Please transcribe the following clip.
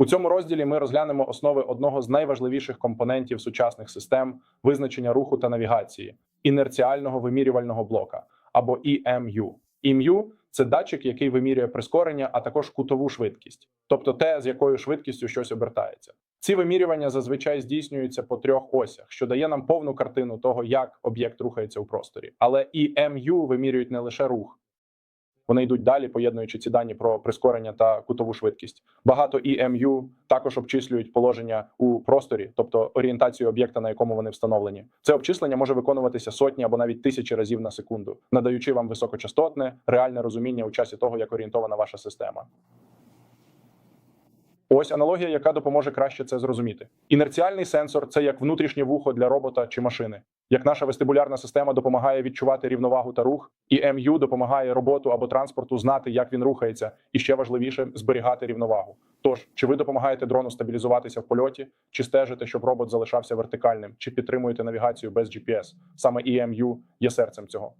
У цьому розділі ми розглянемо основи одного з найважливіших компонентів сучасних систем визначення руху та навігації інерціального вимірювального блока або EMU. EMU – це датчик, який вимірює прискорення, а також кутову швидкість, тобто те, з якою швидкістю щось обертається. Ці вимірювання зазвичай здійснюються по трьох осях, що дає нам повну картину того, як об'єкт рухається у просторі. Але EMU вимірюють не лише рух. Вони йдуть далі, поєднуючи ці дані про прискорення та кутову швидкість. Багато EMU також обчислюють положення у просторі, тобто орієнтацію об'єкта, на якому вони встановлені. Це обчислення може виконуватися сотні або навіть тисячі разів на секунду, надаючи вам високочастотне, реальне розуміння у часі того, як орієнтована ваша система. Ось аналогія, яка допоможе краще це зрозуміти. Інерціальний сенсор це як внутрішнє вухо для робота чи машини. Як наша вестибулярна система допомагає відчувати рівновагу та рух, і МЮ допомагає роботу або транспорту знати, як він рухається, і ще важливіше зберігати рівновагу. Тож, чи ви допомагаєте дрону стабілізуватися в польоті, чи стежите, щоб робот залишався вертикальним, чи підтримуєте навігацію без GPS? Саме EMU є серцем цього.